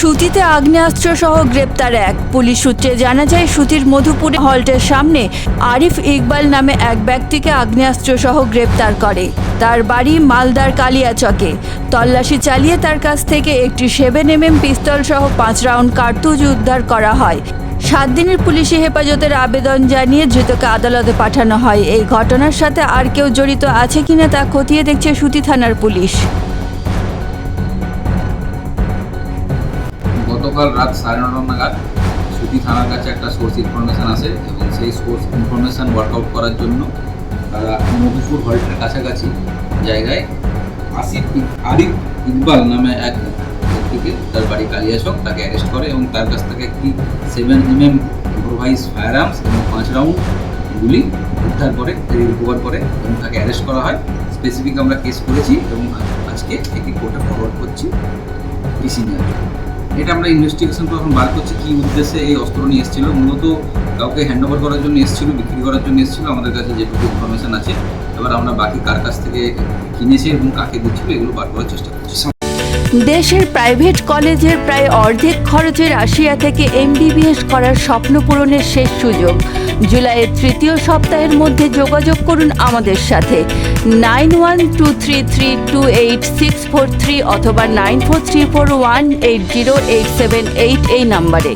সুতিতে আগ্নেয়াস্ত্র সহ গ্রেপ্তার এক। পুলিশ সূত্রে জানা যায়, সুতির মধুপুরে হল্টের সামনে আরিফ ইকবাল নামে এক ব্যক্তিকে আগ্নেয়াস্ত্র সহ গ্রেপ্তার করে। তার বাড়ি মালদার কালিয়াচকে। তল্লাশি চালিয়ে তার কাছ থেকে একটি সেভেন এমএম পিস্তল সহ পাঁচ রাউন্ড কার্তুজ উদ্ধার করা হয়। সাত দিনের পুলিশি হেফাজতের আবেদন জানিয়ে ধৃতকে আদালতে পাঠানো হয়। এই ঘটনার সাথে আর কেউ জড়িত আছে কিনা তা খতিয়ে দেখছে সুতি থানার পুলিশ। গতকাল রাত সাড়ে নটা নাগাদ সুতি থানার কাছে একটা সোর্স ইনফরমেশান আসে এবং সেই সোর্স ইনফরমেশান ওয়ার্কআউট করার জন্য তারা মধুপুর হল্টের কাছাকাছি জায়গায় আসিফ আরিফ ইকবাল নামে এক ব্যক্তিকে তার বাড়ি কালিয়াচক তাকে অ্যারেস্ট করে এবং তার কাছ থেকে একটি seven M M improvise firearms এবং পাঁচ রাউন্ড গুলি উদ্ধার করে রিকভার করে এবং তাকে অ্যারেস্ট করা হয় স্পেসিফিক আমরা কেস করেছি এবং আজকে একটি কোর্টে ফরওয়ার্ড করছি নেওয়ার জন্য। এটা আমরা ইনভেস্টিগেশন করে এখন বার করছি কী উদ্দেশ্যে এই অস্ত্র নিয়ে এসেছিল। মূলত কাউকে হ্যান্ড ওভার করার জন্য এসেছিল, বিক্রি করার জন্য এসেছিল। আমাদের কাছে যেটুকু ইনফরমেশন আছে, এবার আমরা বাকি কার কাছ থেকে কিনেছি এবং কাকে দিচ্ছিল এগুলো বার করার চেষ্টা করছি। দেশের প্রাইভেট কলেজের প্রায় অর্ধেক খরচে রাশিয়া থেকে এমবিবিএস করার স্বপ্ন পূরণের শেষ সুযোগ। জুলাইয়ের তৃতীয় সপ্তাহের মধ্যে যোগাযোগ করুন আমাদের সাথে। Nine one two three three two eight six four three অথবা nine four three four one eight zero eight seven eight এই নাম্বারে।